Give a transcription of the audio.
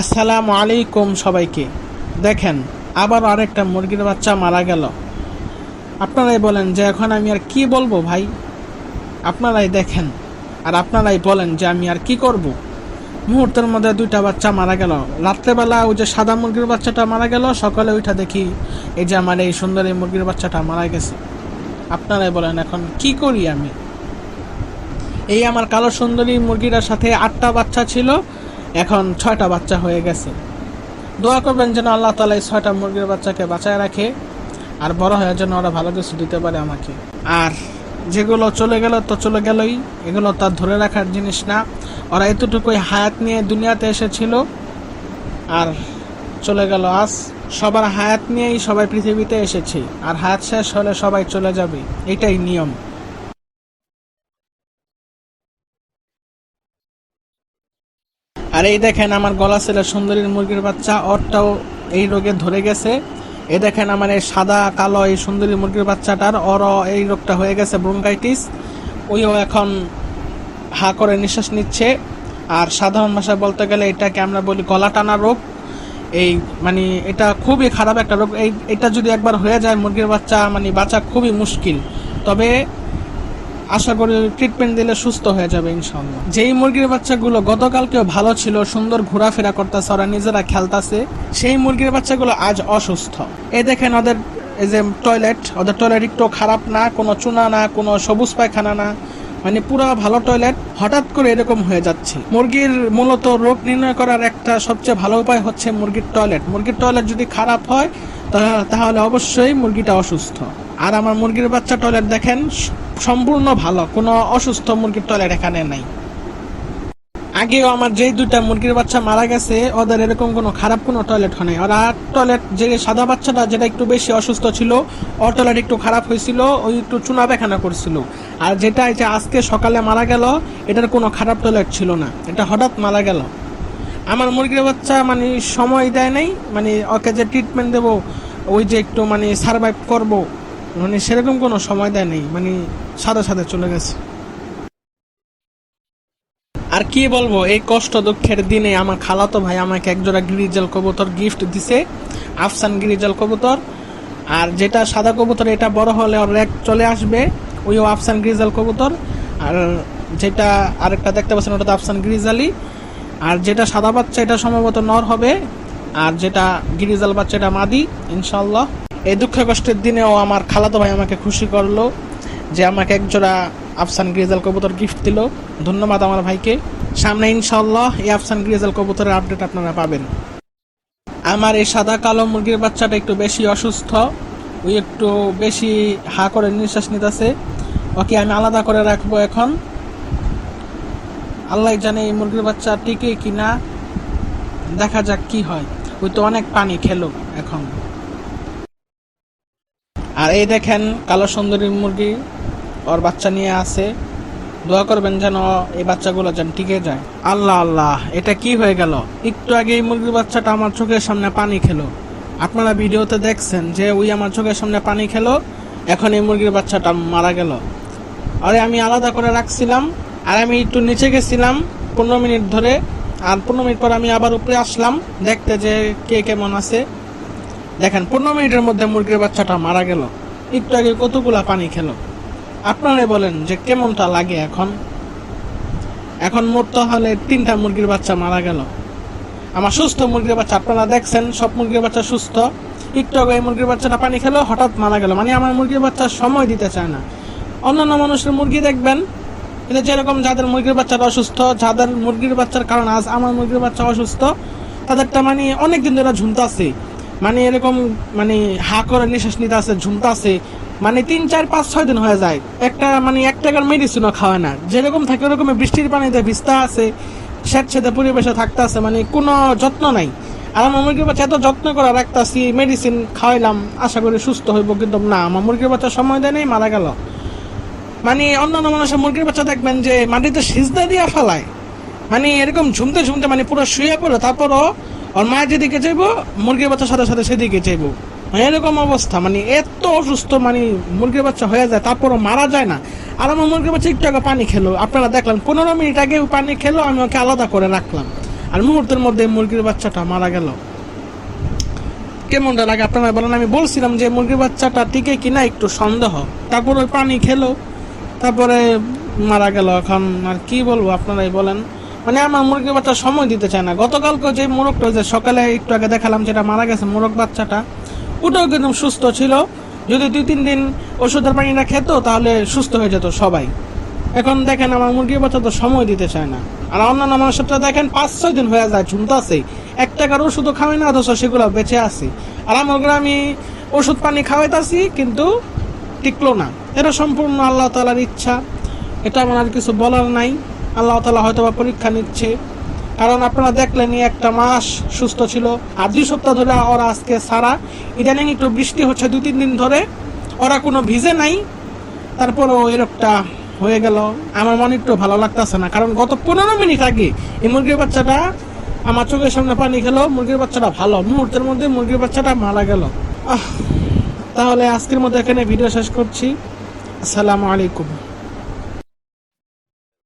আসসালামু আলাইকুম সবাইকে। দেখেন, আবার আরেকটা মুরগির বাচ্চা মারা গেল। আপনারাই বলেন যে এখন আমি আর কি বলব ভাই? আপনারাই দেখেন, আর আপনারাই বলেন যে আমি আর কি করব? মুহূর্তের মধ্যে দুইটা বাচ্চা মারা গেল। রাত্রেবেলা ওই যে সাদা মুরগির বাচ্চাটা মারা গেল, সকালে ওইটা দেখি এই যে আমার এই সুন্দর এই মুরগির বাচ্চাটা মারা গেছে। আপনারাই বলেন এখন কি করি আমি? এই আমার কালো সুন্দরী মুরগিটার সাথে আটটা বাচ্চা ছিল এখন ছয়টা বাচ্চা হয়ে গেছে। দোয়া করবেন যেন আল্লাহ তালা এই ছয়টা মুরগির বাচ্চাকে বাঁচায় রাখে আর বড় হয়ে যেন ওরা ভালো কিছু দিতে পারে আমাকে। আর যেগুলো চলে গেল তো চলে গেলই, এগুলো তার ধরে রাখার জিনিস না। ওরা এতটুকুই হায়াত নিয়ে দুনিয়াতে এসেছিল আর চলে গেল আজ। সবার হায়াত নিয়েই সবাই পৃথিবীতে এসেছে। আর হায়াত শেষ হলে সবাই চলে যাবে। এটাই নিয়ম। আর এই দেখেন আমার গলা ছেলে সুন্দরীর মুরগির বাচ্চা, অরটাও এই রোগে ধরে গেছে। এ দেখেন আমার এই সাদা, কালো এই সুন্দরী মুরগির বাচ্চাটার অর এই রোগটা হয়ে গেছে ব্রঙ্কাইটিস। ওইও এখন হা করে নিঃশ্বাস নিচ্ছে। আর সাধারণ ভাষায় বলতে গেলে এটাকে আমরা বলি গলা টানা রোগ। এই মানে এটা খুবই খারাপ একটা রোগ। এই, এটা যদি একবার হয়ে যায়, মুরগির বাচ্চা মানে বাচ্চা খুবই মুশকিল। তবে আশা করি ট্রিটমেন্ট দিলে সুস্থ হয়ে যাবে ইনশাল্লাহ যেই মুরগির বাচ্চাগুলো গতকালকেও ভালো ছিল, সুন্দর ঘোরাফেরা করতেছে, ওরা নিজেরা খেলতাছে, সেই মুরগির বাচ্চাগুলো আজ অসুস্থ। এই দেখেন ওদের এই যে টয়লেট ওদের টয়লেট একটু খারাপ না, কোনো চুনা না, কোনো সবুজ পায়খানা না মানে পুরো ভালো টয়লেট হঠাৎ করে এরকম হয়ে যাচ্ছে। মুরগির মূলত রোগ নির্ণয় করার একটা সবচেয়ে ভালো উপায় হচ্ছে মুরগির টয়লেট মুরগির টয়লেট যদি খারাপ হয় তাহলে অবশ্যই মুরগিটা অসুস্থ। আর আমার মুরগির বাচ্চা টয়লেট দেখেন সম্পূর্ণ ভালো, কোনো অসুস্থ মুরগির টয়লেট এখানে নাই। আগেও আমার যেই দুইটা মুরগির বাচ্চা মারা গেছে, ওদের এরকম কোনো খারাপ কোনো টয়লেট হয় নাই। ওরা টয়লেট যে সাদা বাচ্চাটা যেটা একটু বেশি অসুস্থ ছিল ওর টয়লেট একটু খারাপ হয়েছিল ওই একটু চুনা পায়খানা করছিল। আর যেটা যে আজকে সকালে মারা গেল, এটার কোনো খারাপ টয়লেট ছিল না। এটা হঠাৎ মারা গেল। আমার মুরগির বাচ্চা মানে সময় দেয় নাই মানে ওকে যে ট্রিটমেন্ট দেবো, ওই যে একটু মানে সার্ভাইভ করব মানে সেরকম কোনো সময় দেয় নেই মানে সাদা সাথে চলে গেছে। আর কি বলব, এই কষ্ট দুঃখের দিনে আমার খালাতো ভাই আমাকে একজোড়া গিরিজাল কবুতর গিফট দিছে, আফসান গিরিজাল কবুতর। আর যেটা সাদা কবুতর, এটা বড় হলে ওর এক চলে আসবে, ওইও আফসান গ্রিজেল কবুতর। আর যেটা আরেকটা দেখতে পাচ্ছেন, ওটা তো আফসান গ্রিজালি আর যেটা সাদা বাচ্চা, এটা সম্ভবত নর হবে। আর যেটা গিরিজাল বাচ্চা এটা মাদি ইনশাল্লাহ এই দুঃখ কষ্টের দিনেও আমার খালাতো ভাই আমাকে খুশি করল যে আমাকে একজোড়া আফসান গ্রিজাল কবুতর গিফট দিল। ধন্যবাদ আমার ভাইকে। সামনে ইনশাল্লাহ এই আফসান গ্রিজাল কবুতরের আপডেট আপনারা পাবেন। আমার এই সাদা কালো মুরগির বাচ্চাটা একটু বেশি অসুস্থ, ওই একটু বেশি হা করে নিঃশ্বাস নিতেছে। ওকে আমি আলাদা করে রাখব এখন। আল্লাহ জানে এই মুরগির বাচ্চা টিকে কিনা। দেখা যাক কি হয়। ওই তো অনেক পানি খেলো এখন। আর এই দেখেন কালো সুন্দরী মুরগি ওর বাচ্চা নিয়ে আছে। দোয়া করবেন যেন এই বাচ্চাগুলো যেন টিকে যায়। আল্লাহ আল্লাহ, এটা কি হয়ে গেল? একটু আগে এই মুরগির বাচ্চাটা আমার চোখের সামনে পানি খেলো। আপনারা ভিডিওতে দেখছেন যে ওই আমার চোখের সামনে পানি খেলো, এখন এই মুরগির বাচ্চাটা মারা গেল। আরে আমি আলাদা করে রাখছিলাম, আর আমি একটু নিচে গেছিলাম পনেরো মিনিট ধরে, আর পনেরো মিনিট পর আমি আবার উপরে আসলাম, দেখতে যে কে কেমন আছে। দেখেন, পনেরো মিনিটের মধ্যে মুরগির বাচ্চাটা মারা গেল। একটু আগে কতগুলা পানি খেলো। আপনারাই বলেন যে কেমনটা লাগে এখন? এখন মরতে হলে তিনটা মুরগির বাচ্চা মারা গেল। আমার সুস্থ মুরগির বাচ্চা, আপনারা দেখছেন, সব মুরগির বাচ্চা সুস্থ। একটু আগে এই মুরগির বাচ্চাটা পানি খেলো, হঠাৎ মারা গেল। মানে আমার মুরগির বাচ্চা সময় দিতে চায় না। অন্যান্য মানুষের মুরগি দেখবেন এটা যেরকম যাদের মুরগির বাচ্চাটা অসুস্থ, যাদের মুরগির বাচ্চার কারণ আজ আমার মুরগির বাচ্চা অসুস্থ, তাদেরটা মানে অনেক দিন ধরে ঝুমতাছে। মানে এরকম মানে হা করে নিঃশ্বাস নিতে আছে ঝুমতাছে। মানে তিন, চার, পাঁচ, ছয় দিন হয়ে যায়। একটা মানে এক টাকার মেডিসিনও খাওয়ায় না। যেরকম থাকে ওরকম বৃষ্টির পানিতে ভিজতে আছে স্যাঁতস্যাঁতে পরিবেশে থাকতে আছে মানে কোনো যত্ন নাই। আর আমার মুরগির বাচ্চা এত যত্ন করে রাখতাছি মেডিসিন খাওয়াইলাম, আশা করি সুস্থ হইব, কিন্তু না, আমার মুরগির বাচ্চা সময় দেয় নেই, মারা গেল। মানে অন্যান্য মানুষের মুরগির বাচ্চা দেখবেন যে মাটিতে সিজদা দিয়ে ফেলায়। মানে এরকম ঝুমতে ঝুমতে মানে পুরো শুয়ে পড়ে, তারপরও ওর মায়ের যেদিকে চাইব, মুরগির বাচ্চার সাথে সাথে সেদিকে চাইব। মানে এরকম অবস্থা মানে এত অসুস্থ মানে মুরগির বাচ্চা হয়ে যায়, তারপরও মারা যায় না। আর আমার মুরগির বাচ্চা একটু আগে পানি খেলো, আপনারা দেখলেন পনেরো মিনিট আগে পানি খেলো, আমি ওকে আলাদা করে রাখলাম। আর মুহূর্তের মধ্যে মুরগির বাচ্চাটা মারা গেল। কেমনটা লাগে আপনারা বলেন? আমি বলছিলাম যে মুরগির বাচ্চাটা টিকে কিনা একটু সন্দেহ। তারপর ওই পানি খেলো, তারপরে মারা গেল। এখন আর কি বলব, আপনারাই বলেন। মানে আমার মুরগির বাচ্চা সময় দিতে চায় না। গতকালকে যে মোরগটা যে সকালে একটু আগে দেখালাম যেটা মারা গেছে মোরগ বাচ্চাটা, ওটাও কিন্তু সুস্থ ছিল। যদি দুই, তিন দিন ওষুধের পানিটা খেত, তাহলে সুস্থ হয়ে যেত সবাই। এখন দেখেন আমার মুরগির বাচ্চা তো সময় দিতে চায় না। আর অন্যান্য মানুষের তো দেখেন, পাঁচ, ছয় দিন হয়ে যায় ঝুমতাছে এক টাকার ওষুধও খাওয়াই না, অথচ সেগুলো বেঁচে আছে। আর আমার গ্রামে ওষুধ পানি খাওয়াইতাছি, কিন্তু টিকলো না। এটা সম্পূর্ণ আল্লাহ তালার ইচ্ছা। এটা আমার আর কিছু বলার নাই। আল্লাহ তালা হয়তো বা পরীক্ষা নিচ্ছে। কারণ আপনারা দেখলেন একটা মাস সুস্থ ছিল। আর দুই সপ্তাহ ধরে ওরা আজকে সারা। ইদানিং একটু বৃষ্টি হচ্ছে দু তিন দিন ধরে। ওরা কোনো ভিজে নাই। তারপরেও এরকটা হয়ে গেল। আমার মনে একটু ভালো লাগতেছে না। কারণ গত পনেরো মিনিট আগে এই মুরগির বাচ্চাটা আমার চোখের সামনে পানি খেলো। মুরগির বাচ্চাটা ভালো। মুহূর্তের মধ্যে মুরগির বাচ্চাটা মারা গেল। তাহলে আজকের মধ্যে এখানে ভিডিও শেষ করছি। আসসালামু আলাইকুম।